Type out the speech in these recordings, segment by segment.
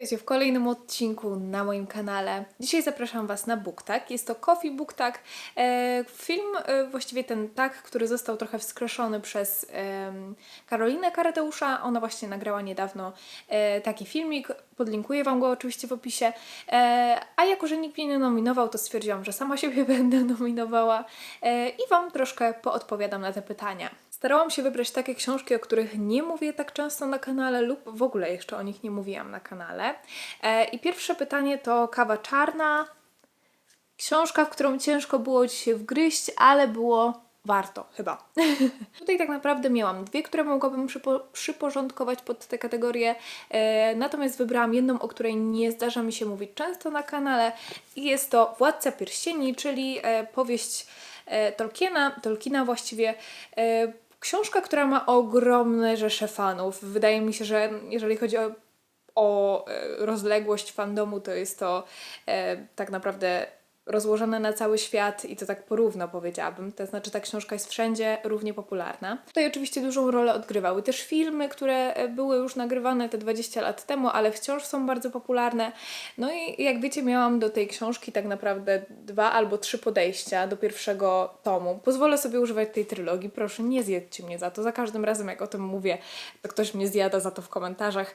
Witajcie w kolejnym odcinku na moim kanale. Dzisiaj zapraszam Was na BookTag. Jest to Coffee BookTag. E, film, e, właściwie ten tag, który został trochę wskrzeszony przez Karolinę Karateusza. Ona właśnie nagrała niedawno e, taki filmik. Podlinkuję Wam go oczywiście w opisie. A jako, że nikt mnie nie nominował, to stwierdziłam, że sama siebie będę nominowała i Wam troszkę poodpowiadam na te pytania. Starałam się wybrać takie książki, o których nie mówię tak często na kanale lub w ogóle jeszcze o nich nie mówiłam na kanale. E, I pierwsze pytanie to Kawa Czarna. Książka, w którą ciężko było dzisiaj wgryźć, ale było warto chyba. Tutaj tak naprawdę miałam dwie, które mogłabym przypo- przyporządkować pod tę kategorię, e, natomiast wybrałam jedną, o której nie zdarza mi się mówić często na kanale i jest to Władca Pierścieni, czyli e, powieść e, Tolkiena, Tolkiena właściwie. E, książka, która ma ogromne rzesze fanów. Wydaje mi się, że jeżeli chodzi o o e, rozległość fandomu, to jest to e, tak naprawdę rozłożone na cały świat i to tak porówno powiedziałabym. To znaczy ta książka jest wszędzie równie popularna. Tutaj oczywiście dużą rolę odgrywały też filmy, które e, były już nagrywane te 20 lat temu, ale wciąż są bardzo popularne. No i jak wiecie, miałam do tej książki tak naprawdę dwa albo trzy podejścia do pierwszego tomu. Pozwolę sobie używać tej trylogii, proszę nie zjedzcie mnie za to. Za każdym razem jak o tym mówię, to ktoś mnie zjada za to w komentarzach.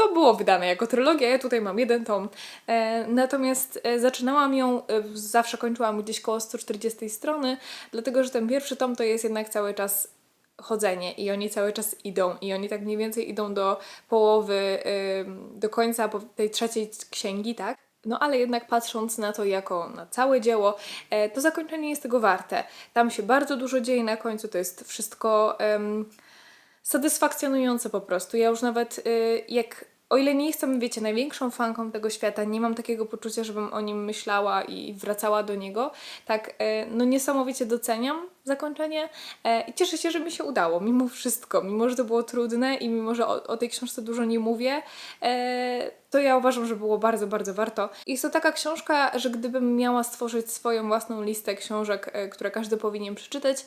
To było wydane jako trylogia, ja tutaj mam jeden tom. E, natomiast e, zaczynałam ją, e, zawsze kończyłam gdzieś koło 140 strony, dlatego że ten pierwszy tom to jest jednak cały czas chodzenie i oni cały czas idą i oni tak mniej więcej idą do połowy, do końca tej trzeciej księgi, tak? No ale jednak patrząc na to jako na całe dzieło, to zakończenie jest tego warte. Tam się bardzo dużo dzieje na końcu, to jest wszystko satysfakcjonujące po prostu. Ja już nawet y, jak, o ile nie jestem, wiecie, największą fanką tego świata, nie mam takiego poczucia, żebym o nim myślała i wracała do niego, tak, y, no niesamowicie doceniam zakończenie e, i cieszę się, że mi się udało, mimo wszystko, mimo, że to było trudne i mimo, że o, o tej książce dużo nie mówię, e, to ja uważam, że było bardzo, bardzo warto. Jest to taka książka, że gdybym miała stworzyć swoją własną listę książek, e, które każdy powinien przeczytać,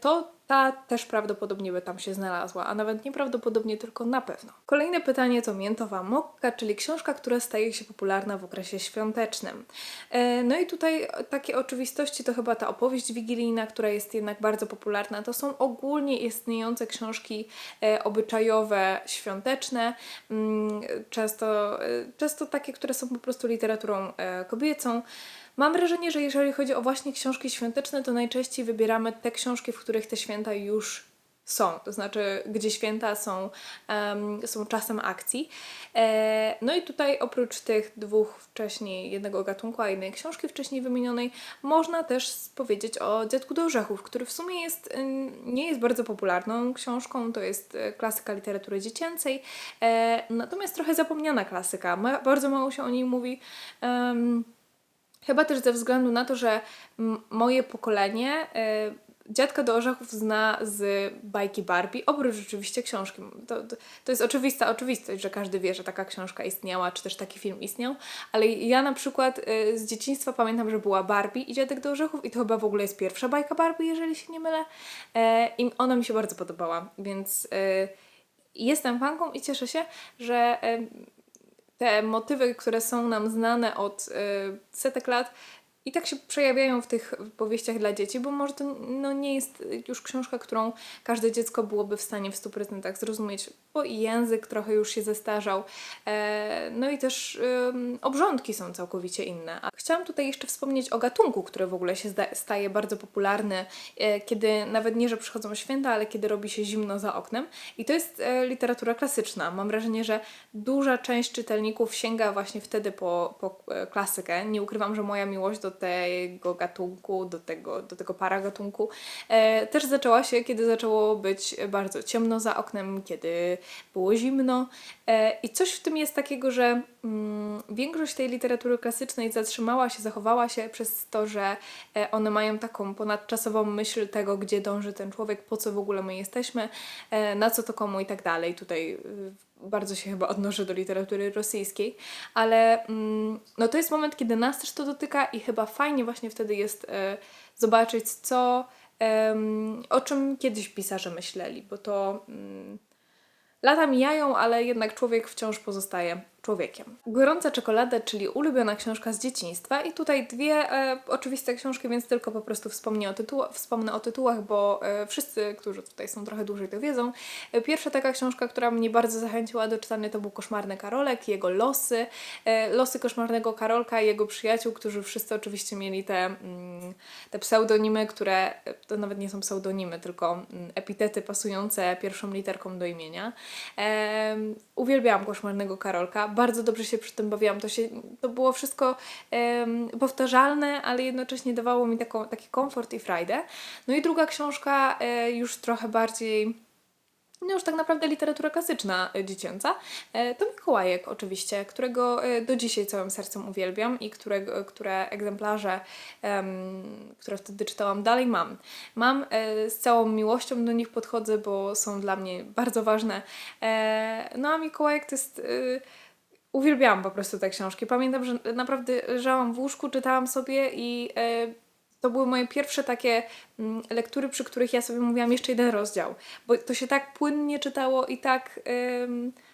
to ta też prawdopodobnie by tam się znalazła, a nawet nieprawdopodobnie, tylko na pewno. Kolejne pytanie to Miętowa Mokka, czyli książka, która staje się popularna w okresie świątecznym. E, No i tutaj takie oczywistości to chyba ta opowieść wigilijna, która jest jednak bardzo popularna. To są ogólnie istniejące książki e, obyczajowe, świąteczne, mm, często, e, często takie, które są po prostu literaturą kobiecą. Mam wrażenie, że jeżeli chodzi o właśnie książki świąteczne, to najczęściej wybieramy te książki, w których te święta już są, to znaczy gdzie święta są, em, są czasem akcji. E, no i tutaj oprócz tych dwóch wcześniej, jednego gatunku, a jednej książki wcześniej wymienionej, można też powiedzieć o Dziadku do Orzechów, który w sumie jest, nie jest bardzo popularną książką, to jest e, klasyka literatury dziecięcej, e, natomiast trochę zapomniana klasyka, Ma, bardzo mało się o niej mówi. Em, Chyba też ze względu na to, że moje pokolenie y, Dziadka do Orzechów zna z bajki Barbie, oprócz rzeczywiście książki. To, to, to jest oczywista oczywistość, że każdy wie, że taka książka istniała, czy też taki film istniał, ale ja na przykład y, z dzieciństwa pamiętam, że była Barbie i Dziadek do Orzechów i to chyba w ogóle jest pierwsza bajka Barbie, jeżeli się nie mylę. E, I ona mi się bardzo podobała, więc y, jestem fanką i cieszę się, że te motywy, które są nam znane od y, setek lat, i tak się przejawiają w tych powieściach dla dzieci, bo może to no, nie jest już książka, którą każde dziecko byłoby w stanie w 100% zrozumieć, bo i język trochę już się zestarzał, e, no i też obrządki są całkowicie inne. A chciałam tutaj jeszcze wspomnieć o gatunku, który w ogóle się staje bardzo popularny, e, kiedy nawet nie, że przychodzą święta, ale kiedy robi się zimno za oknem. I to jest e, literatura klasyczna. Mam wrażenie, że duża część czytelników sięga właśnie wtedy po, po klasykę. Nie ukrywam, że moja miłość do tego gatunku, do tego, do tego też zaczęła się, kiedy zaczęło być bardzo ciemno za oknem, kiedy było zimno. E, I coś w tym jest takiego, że mm, większość tej literatury klasycznej zatrzymała się, zachowała się przez to, że e, one mają taką ponadczasową myśl tego, gdzie dąży ten człowiek, po co w ogóle my jesteśmy, e, na co to komu i tak dalej. Tutaj y, bardzo się chyba odnoszę do literatury rosyjskiej, ale mm, no to jest moment, kiedy nas też to dotyka i chyba fajnie właśnie wtedy jest zobaczyć, co, o czym kiedyś pisarze myśleli, bo to mm, lata mijają, ale jednak człowiek wciąż pozostaje człowiekiem. Gorąca czekolada, czyli ulubiona książka z dzieciństwa i tutaj dwie e, oczywiste książki, więc tylko po prostu wspomnę o, tytuł- wspomnę o tytułach, bo e, wszyscy, którzy tutaj są trochę dłużej, to wiedzą. E, pierwsza taka książka, która mnie bardzo zachęciła do czytania, to był Koszmarny Karolek, jego losy. E, losy Koszmarnego Karolka i jego przyjaciół, którzy wszyscy oczywiście mieli te, mm, te pseudonimy, które e, to nawet nie są pseudonimy, tylko mm, epitety pasujące pierwszą literką do imienia. Em, uwielbiałam Koszmarnego Karolka, bardzo dobrze się przy tym bawiłam. To, się, to było wszystko em, powtarzalne, ale jednocześnie dawało mi taką, taki komfort i frajdę. No i druga książka, e, już trochę bardziej no już tak naprawdę literatura klasyczna e, dziecięca, e, to Mikołajek oczywiście, którego e, do dzisiaj całym sercem uwielbiam i którego, które egzemplarze, em, które wtedy czytałam, dalej mam. Mam z całą miłością do nich podchodzę, bo są dla mnie bardzo ważne. No a Mikołajek to jest... Uwielbiałam po prostu te książki. Pamiętam, że naprawdę leżałam w łóżku, czytałam sobie i e, to były moje pierwsze takie mm, lektury, przy których ja sobie mówiłam jeszcze jeden rozdział, bo to się tak płynnie czytało i tak,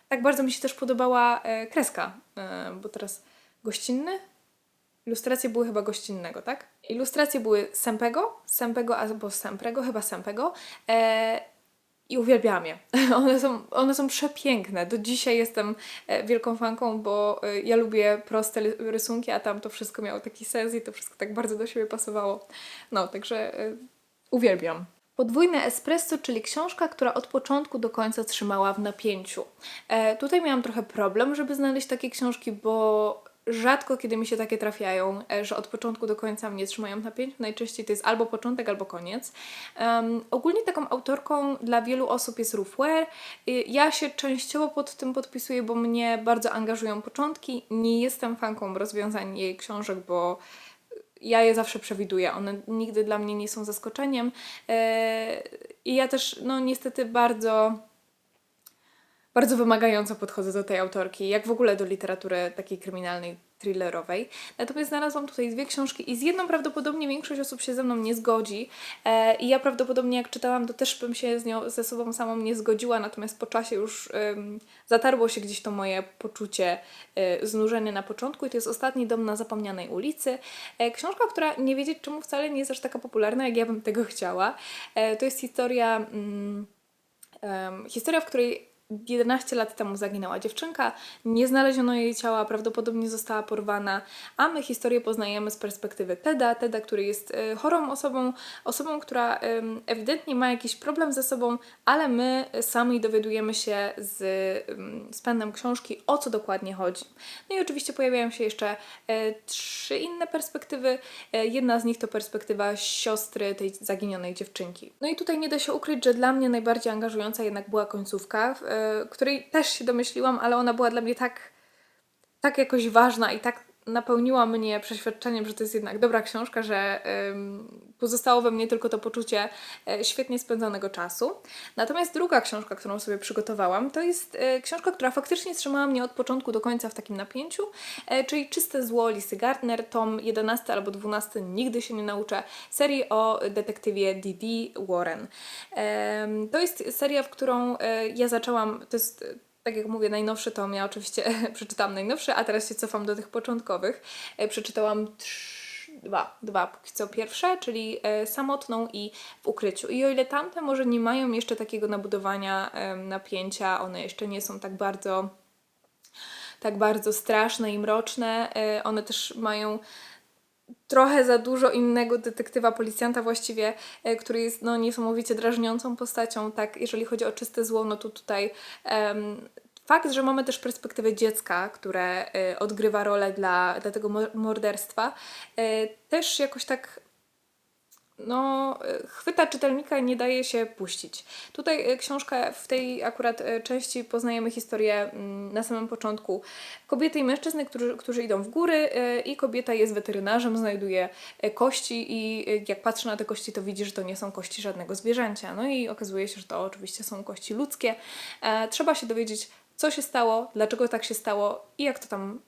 tak bardzo mi się też podobała e, kreska, e, bo teraz gościnny? Ilustracje były chyba gościnnego, tak? Ilustracje były Sempego, Sempego albo Semprego, chyba Sempego. I uwielbiam je. One są, one są przepiękne. Do dzisiaj jestem e, wielką fanką, bo e, ja lubię proste ry- rysunki, a tam to wszystko miało taki sens i to wszystko tak bardzo do siebie pasowało. No, także e, uwielbiam. Podwójne espresso, czyli książka, która od początku do końca trzymała w napięciu. E, tutaj miałam trochę problem, żeby znaleźć takie książki, bo rzadko kiedy mi się takie trafiają, e, że od początku do końca mnie trzymają w napięciu. Najczęściej to jest albo początek, albo koniec. Em, ogólnie taką autorką dla wielu osób jest Ruth Ware. Y, Ja się częściowo pod tym podpisuję, bo mnie bardzo angażują początki. Nie jestem fanką rozwiązań jej książek, bo ja je zawsze przewiduję. One nigdy dla mnie nie są zaskoczeniem. E, I ja też, no niestety, bardzo bardzo wymagająco podchodzę do tej autorki, jak w ogóle do literatury takiej kryminalnej, thrillerowej. Natomiast znalazłam tutaj dwie książki i z jedną prawdopodobnie większość osób się ze mną nie zgodzi. E, I ja prawdopodobnie jak czytałam, to też bym się z nią, ze sobą samą nie zgodziła, natomiast po czasie już ym, zatarło się gdzieś to moje poczucie y, znużenia na początku i to jest Ostatni dom na zapomnianej ulicy. E, książka, która nie wiedzieć czemu wcale nie jest aż taka popularna, jak ja bym tego chciała. E, to jest historia... Mm, Em, historia, w której 11 lat temu zaginęła dziewczynka, nie znaleziono jej ciała, prawdopodobnie została porwana, a my historię poznajemy z perspektywy Teda, Teda, który jest e, chorą osobą, osobą, która ewidentnie ma jakiś problem ze sobą, ale my sami dowiadujemy się z, z pędem książki, o co dokładnie chodzi. No i oczywiście pojawiają się jeszcze e, trzy inne perspektywy. E, jedna z nich to perspektywa siostry tej zaginionej dziewczynki. No i tutaj nie da się ukryć, że dla mnie najbardziej angażująca jednak była końcówka, której też się domyśliłam, ale ona była dla mnie tak, tak jakoś ważna i tak napełniła mnie przeświadczeniem, że to jest jednak dobra książka, że pozostało we mnie tylko to poczucie e, świetnie spędzonego czasu. Natomiast druga książka, którą sobie przygotowałam, to jest e, książka, która faktycznie trzymała mnie od początku do końca w takim napięciu, e, czyli Czyste zło Lisy Gardner, tom 11 albo 12, nigdy się nie nauczę, serii o detektywie D.D. Warren. To jest seria, w którą ja zaczęłam, to jest tak jak mówię, najnowszy tom, ja oczywiście przeczytałam najnowszy, a teraz się cofam do tych początkowych. E, Przeczytałam dwa, dwa póki co pierwsze, czyli e, Samotną i W ukryciu. I o ile tamte może nie mają jeszcze takiego nabudowania napięcia, one jeszcze nie są tak bardzo tak bardzo straszne i mroczne, e, one też mają trochę za dużo innego detektywa, policjanta właściwie, e, który jest no, niesamowicie drażniącą postacią, tak, jeżeli chodzi o czyste zło, no to tutaj em, fakt, że mamy też perspektywę dziecka, które e, odgrywa rolę dla, dla tego mo- morderstwa, e, też jakoś tak no, e, chwyta czytelnika i nie daje się puścić. Tutaj e, książka, w tej akurat e, części poznajemy historię mm, na samym początku kobiety i mężczyzny, którzy, którzy idą w góry i kobieta jest weterynarzem, znajduje kości i jak patrzy na te kości, to widzi, że to nie są kości żadnego zwierzęcia. No i okazuje się, że to oczywiście są kości ludzkie. Trzeba się dowiedzieć, co się stało, dlaczego tak się stało i jak to tam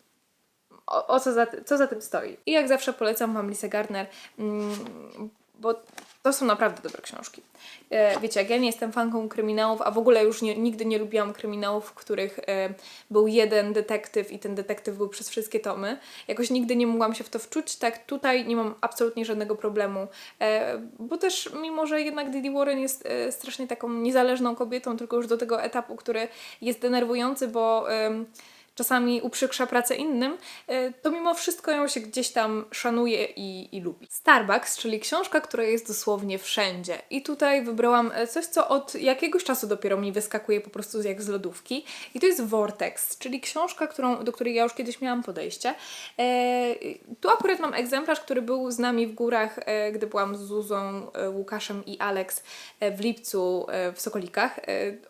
o, o co, za, co za tym stoi. I jak zawsze polecam Wam Lisę Gardner, mm, bo to są naprawdę dobre książki. E, wiecie, jak ja nie jestem fanką kryminałów, a w ogóle już nie, nigdy nie lubiłam kryminałów, w których e, był jeden detektyw i ten detektyw był przez wszystkie tomy. Jakoś nigdy nie mogłam się w to wczuć, tak tutaj nie mam absolutnie żadnego problemu, e, bo też mimo, że jednak Didi Warren jest strasznie taką niezależną kobietą, tylko już do tego etapu, który jest denerwujący, bo... czasami uprzykrza pracę innym, e, to mimo wszystko ją się gdzieś tam szanuje i, i lubi. Starbucks, czyli książka, która jest dosłownie wszędzie. I tutaj wybrałam e, coś, co od jakiegoś czasu dopiero mi wyskakuje po prostu jak z lodówki. I to jest Vortex, czyli książka, którą, do której ja już kiedyś miałam podejście. E, tu akurat mam egzemplarz, który był z nami w górach, e, gdy byłam z Zuzą, e, Łukaszem i Alex e, w lipcu e, w Sokolikach. E,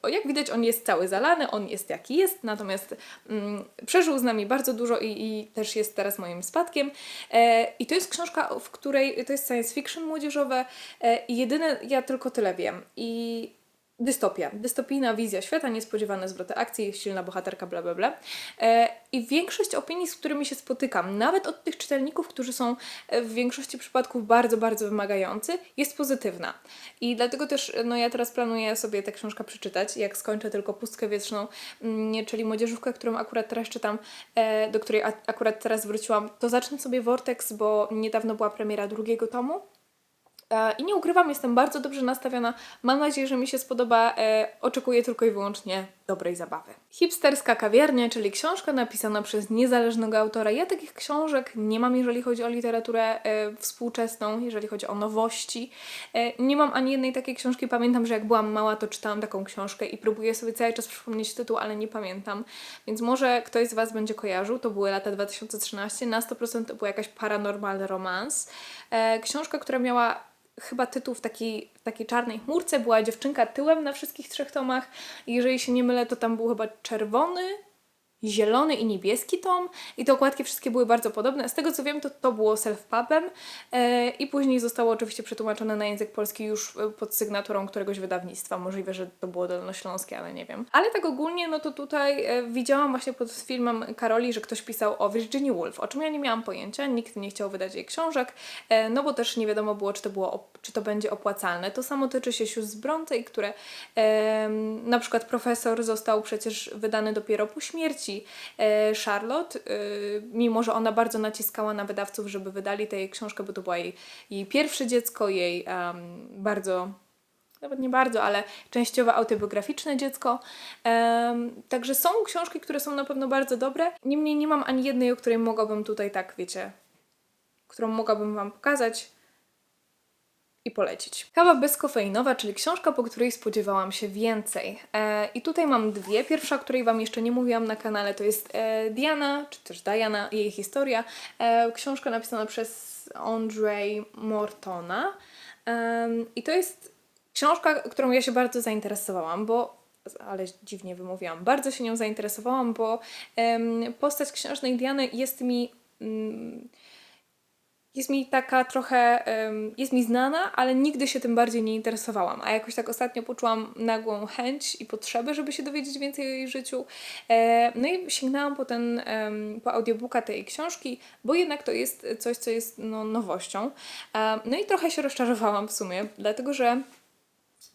o, jak widać, on jest cały zalany, on jest jaki jest, natomiast mm, przeżył z nami bardzo dużo i, i też jest teraz moim spadkiem. E, I to jest książka, w której to jest science fiction młodzieżowe e, i jedyne, ja tylko tyle wiem. I dystopia, dystopijna wizja świata, niespodziewane zwroty akcji, silna bohaterka, bla bla bla. E, I większość opinii, z którymi się spotykam, nawet od tych czytelników, którzy są e, w większości przypadków bardzo, bardzo wymagający, jest pozytywna. I dlatego też, no ja teraz planuję sobie tę książkę przeczytać, jak skończę tylko Pustkę Wietrzną, mm, czyli młodzieżówkę, którą akurat teraz czytam, e, do której akurat teraz wróciłam, to zacznę sobie Vortex, bo niedawno była premiera drugiego tomu. E, I nie ukrywam, jestem bardzo dobrze nastawiona. Mam nadzieję, że mi się spodoba. E, oczekuję tylko i wyłącznie dobrej zabawy. Hipsterska kawiarnia, czyli książka napisana przez niezależnego autora. Ja takich książek nie mam, jeżeli chodzi o literaturę e, współczesną, jeżeli chodzi o nowości. Nie mam ani jednej takiej książki. Pamiętam, że jak byłam mała, to czytałam taką książkę i próbuję sobie cały czas przypomnieć tytuł, ale nie pamiętam. Więc może ktoś z Was będzie kojarzył. To były lata 2013. Na 100% to była jakaś paranormal romance. E, książka, która miała chyba tytuł w takiej, w takiej czarnej chmurce. Była dziewczynka tyłem na wszystkich trzech tomach. I Jeżeli się nie mylę, to tam był chyba czerwony, zielony i niebieski tom. I te okładki wszystkie były bardzo podobne. Z tego co wiem, to to było self-pubem. E, I później zostało oczywiście przetłumaczone na język polski już e, pod sygnaturą któregoś wydawnictwa. Możliwe, że to było dolnośląskie, ale nie wiem. Ale tak ogólnie, no to tutaj e, widziałam właśnie pod filmem Karoli, że ktoś pisał o Virginia Woolf, o czym ja nie miałam pojęcia. Nikt nie chciał wydać jej książek, no bo też nie wiadomo było, czy to, było, czy to będzie opłacalne. To samo tyczy się sióstr Brontej, które na przykład profesor został przecież wydany dopiero po śmierci e, Charlotte, e, mimo że ona bardzo naciskała na wydawców, żeby wydali tę jej książkę, bo to była jej, jej pierwsze dziecko, jej em, bardzo nawet nie bardzo, ale częściowo autobiograficzne dziecko. Em, także są książki, które są na pewno bardzo dobre. Niemniej nie mam ani jednej, o której mogłabym tutaj tak, wiecie, którą mogłabym Wam pokazać i polecić. Kawa bezkofeinowa, czyli książka, po której spodziewałam się więcej. E, I tutaj mam dwie. Pierwsza, o której Wam jeszcze nie mówiłam na kanale, to jest e, Diana, czy też Diana, jej historia. E, książka napisana przez Andrzej Mortona. Em, I to jest książka, którą ja się bardzo zainteresowałam, bo ale dziwnie wymówiłam. Bardzo się nią zainteresowałam, bo em, postać księżnej Diany jest mi mm, jest mi taka trochę, jest mi znana, ale nigdy się tym bardziej nie interesowałam. A jakoś tak ostatnio poczułam nagłą chęć i potrzebę, żeby się dowiedzieć więcej o jej życiu. E, no i sięgnęłam po ten, po audiobooka tej książki, bo jednak to jest coś, co jest no, nowością. E, no i trochę się rozczarowałam w sumie, dlatego że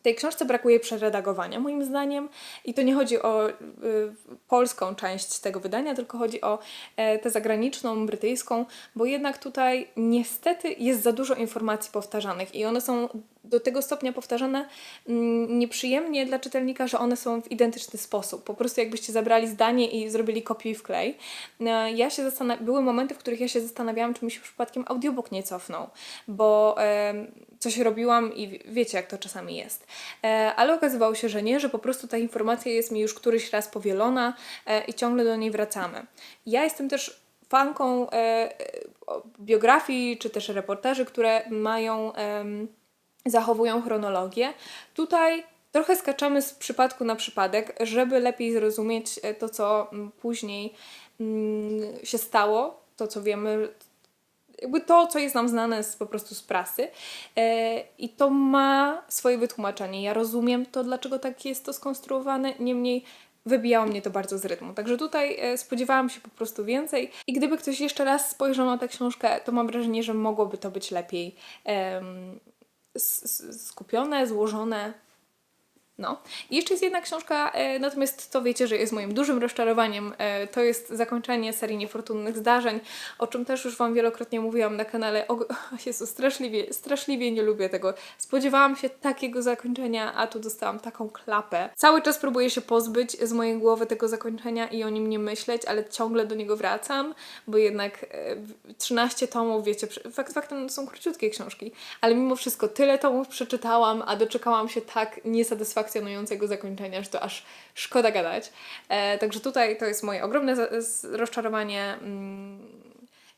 tej książce brakuje przeredagowania, moim zdaniem. I to nie chodzi o y, polską część tego wydania, tylko chodzi o e, tę zagraniczną, brytyjską, bo jednak tutaj niestety jest za dużo informacji powtarzanych i one są do tego stopnia powtarzane mm, nieprzyjemnie dla czytelnika, że one są w identyczny sposób. Po prostu jakbyście zabrali zdanie i zrobili kopiuj w klej. E, Ja się były momenty, w których ja się zastanawiałam, czy mi się przypadkiem audiobook nie cofnął, bo coś robiłam i wiecie, jak to czasami jest. E, ale okazywało się, że nie, że po prostu ta informacja jest mi już któryś raz powielona e, i ciągle do niej wracamy. Ja jestem też fanką e, biografii czy też reportaży, które mają. zachowują chronologię. Tutaj trochę skaczamy z przypadku na przypadek, żeby lepiej zrozumieć to, co później mm, się stało, to, co wiemy, jakby to, co jest nam znane z, po prostu z prasy. E, I to ma swoje wytłumaczenie. Ja rozumiem to, dlaczego tak jest to skonstruowane, niemniej wybijało mnie to bardzo z rytmu. Także tutaj e, spodziewałam się po prostu więcej. I gdyby ktoś jeszcze raz spojrzał na tę książkę, to mam wrażenie, że mogłoby to być lepiej. skupione, złożone. No. I jeszcze jest jedna książka, e, natomiast to wiecie, że jest moim dużym rozczarowaniem. E, to jest zakończenie serii niefortunnych zdarzeń, o czym też już Wam wielokrotnie mówiłam na kanale. O, Jezu, straszliwie, straszliwie nie lubię tego. Spodziewałam się takiego zakończenia, a tu dostałam taką klapę. Cały czas próbuję się pozbyć z mojej głowy tego zakończenia i o nim nie myśleć, ale ciągle do niego wracam, bo jednak e, w- 13 tomów, wiecie, fakt faktem są króciutkie książki, ale mimo wszystko tyle tomów przeczytałam, a doczekałam się tak niesatysfakcjonującego zakończenia, że to aż szkoda gadać. E, także tutaj to jest moje ogromne rozczarowanie mm,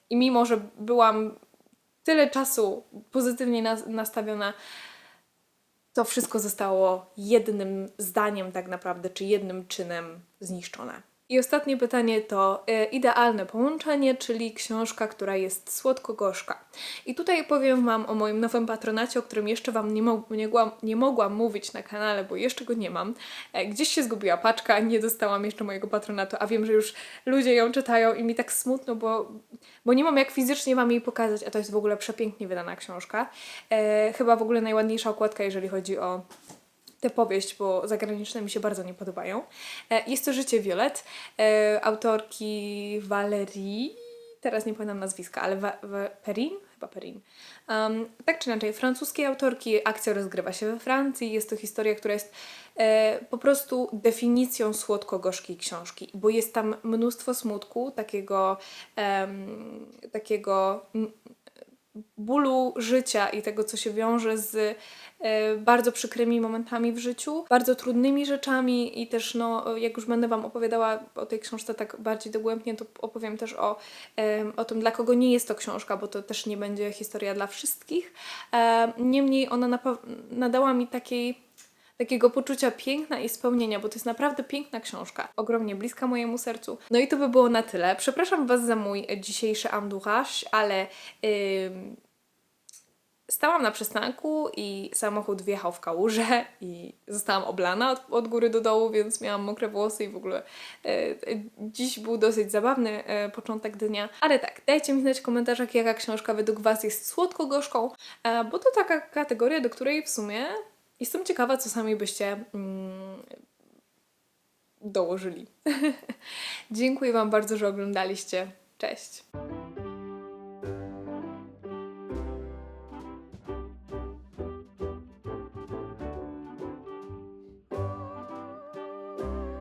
i mimo, że byłam tyle czasu pozytywnie nas- nastawiona, to wszystko zostało jednym zdaniem tak naprawdę, czy jednym czynem zniszczone. I ostatnie pytanie to e, idealne połączenie, czyli książka, która jest słodko-gorzka. I tutaj powiem Wam o moim nowym patronacie, o którym jeszcze Wam nie, nie, nie mogłam mówić na kanale, bo jeszcze go nie mam. E, gdzieś się zgubiła paczka, nie dostałam jeszcze mojego patronatu, a wiem, że już ludzie ją czytają i mi tak smutno, bo, bo nie mam jak fizycznie Wam jej pokazać, a to jest w ogóle przepięknie wydana książka. E, chyba w ogóle najładniejsza okładka, jeżeli chodzi o tę powieść, bo zagraniczne mi się bardzo nie podobają. E, Jest to Życie Violet, e, autorki Valerii, teraz nie pamiętam nazwiska, ale Wa- Perrin? Chyba Perrin. Um, tak czy inaczej, francuskiej autorki, akcja rozgrywa się we Francji, jest to historia, która jest e, po prostu definicją słodko-gorzkiej książki, bo jest tam mnóstwo smutku, takiego, em, takiego bólu życia i tego, co się wiąże z e, bardzo przykrymi momentami w życiu, bardzo trudnymi rzeczami i też, no, jak już będę Wam opowiadała o tej książce tak bardziej dogłębnie, to opowiem też o, o tym, dla kogo nie jest to książka, bo to też nie będzie historia dla wszystkich. E, Niemniej ona nadała mi takiej takiego poczucia piękna i spełnienia, bo to jest naprawdę piękna książka, ogromnie bliska mojemu sercu. No i to by było na tyle. Przepraszam Was za mój dzisiejszy amduchage, ale ym, stałam na przystanku i samochód wjechał w kałużę i zostałam oblana od, od góry do dołu, więc miałam mokre włosy i w ogóle e, dziś był dosyć zabawny e, początek dnia. Ale tak, dajcie mi znać w komentarzach, jaka książka według Was jest słodko-gorzką, e, bo to taka kategoria, do której w sumie Jestem ciekawa, co sami byście mm, dołożyli. Dziękuję Wam bardzo, że oglądaliście. Cześć!